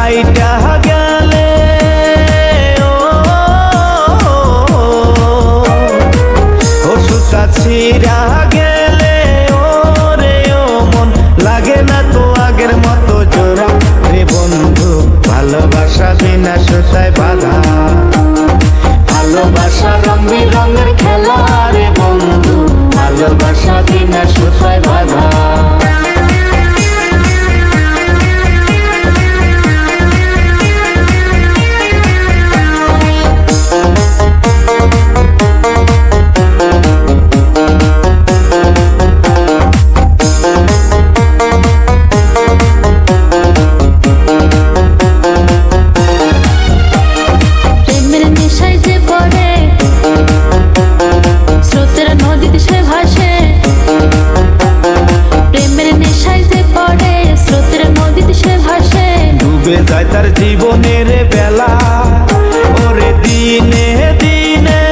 কাইটা গেলে ও, সুতা ছিঁড়া গেলে ও রে ও মন লাগে না তো আগের মতো জোড়া। রে বন্ধু ভালোবাসা বিনা সুতায় বাধা। ভালোবাসা রং রঙের খেলা। ডুবে যায় তার জীবনের বেলা। ওরে দিনে দিনে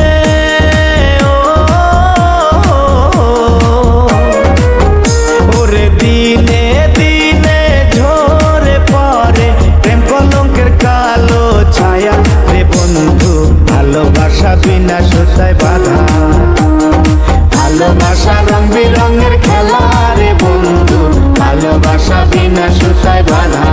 ওরে দিনে দিনে ঝরে পরে প্রেম কলঙ্কের কালো ছায়া। রে বন্ধু, ভালোবাসা বিনা সুতায় বাধা। ভালোবাসা রং বেরঙের খেলা। রে বন্ধু, ভালোবাসা বিনা সুতায় বাধা।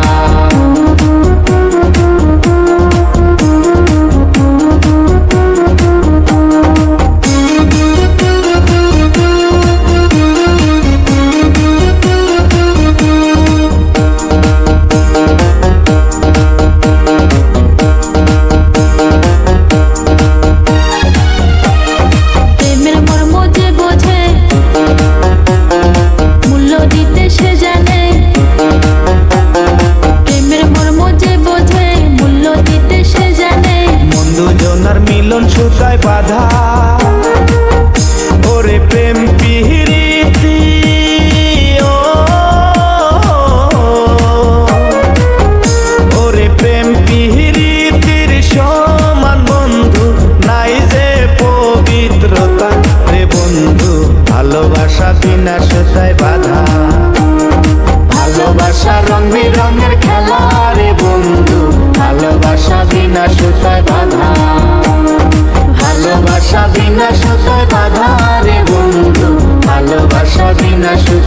কিনা সুতায় বাধা। ভালোবাসা রং বিরঙের খেলা রে বন্ধু, ভালোবাসা বিনা সুতায় বাধা। ভালোবাসা বিনা সুতায় বাধা রে বন্ধু, ভালোবাসা বিনা সুতায়